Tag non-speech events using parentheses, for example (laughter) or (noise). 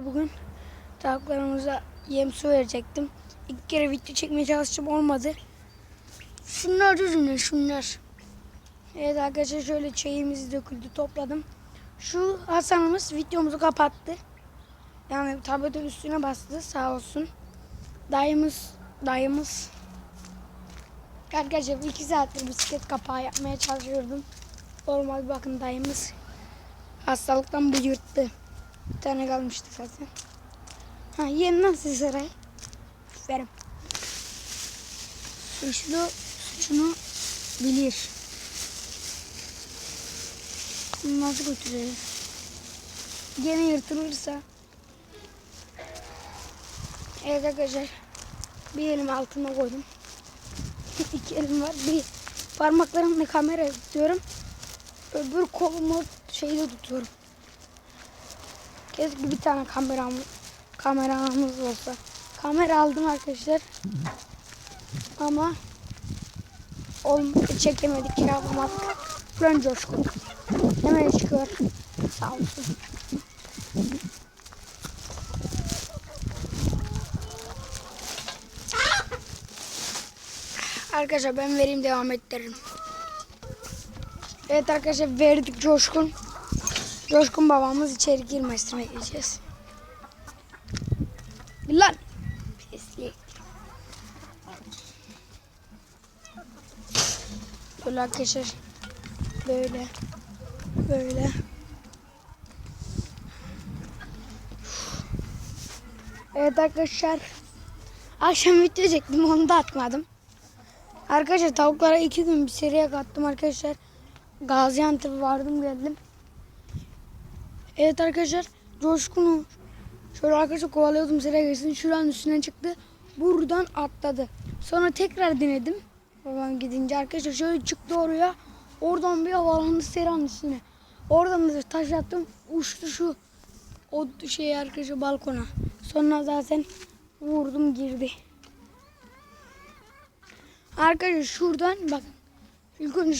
Bugün tavuklarımıza yem su verecektim. İlk kere video çekmeye çalıştım olmadı. Şunlar ürünler şunlar. Evet arkadaşlar şöyle çayımız döküldü topladım. Şu Hasan'ımız videomuzu kapattı. Yani tabletin üstüne bastı sağ olsun. Dayımız, dayımız. Arkadaşlar iki saattir bisiklet kapağı yapmaya çalışıyordum. Olmadı bakın dayımız hastalıktan bu yırttı. Bir tane kalmıştı zaten. Ha yeni nasıl saray? Aferin. Suçlu suçunu bilir. Bunu nasıl götürelim? Gene yırtılırsa. Evet arkadaşlar. Bir elim altına koydum. (laughs) İki elim var. Bir parmaklarımla kamera tutuyorum. Öbür kolumu şeyle tutuyorum. Keşke bir tane kameram, kameramız olsa. Kamera aldım arkadaşlar. Ama ol, çekemedik, kiralamadık. Fren coşkun. Hemen çıkıyor. Sağ olsun. Arkadaşlar ben vereyim devam ettiririm. Evet arkadaşlar verdik coşkun. Coşkun babamız içeri girmesin bekleyeceğiz. Lan. Pislik. Böyle arkadaşlar. Böyle. Böyle. Evet arkadaşlar. Akşam video onu da atmadım. Arkadaşlar tavuklara iki gün bir seriye kattım arkadaşlar. Gaziantep'e vardım geldim. Evet arkadaşlar Coşkun'u şöyle arkadaşlar kovalıyordum seriye geçsin. Şuranın üstüne çıktı. Buradan atladı. Sonra tekrar denedim. Babam gidince arkadaşlar şöyle çıktı oraya. Oradan bir havalandı seranın üstüne. Oradan da taş attım. Uçtu şu o şey arkadaşlar balkona. Sonra zaten vurdum girdi. Arkadaşlar şuradan bakın. İlk önce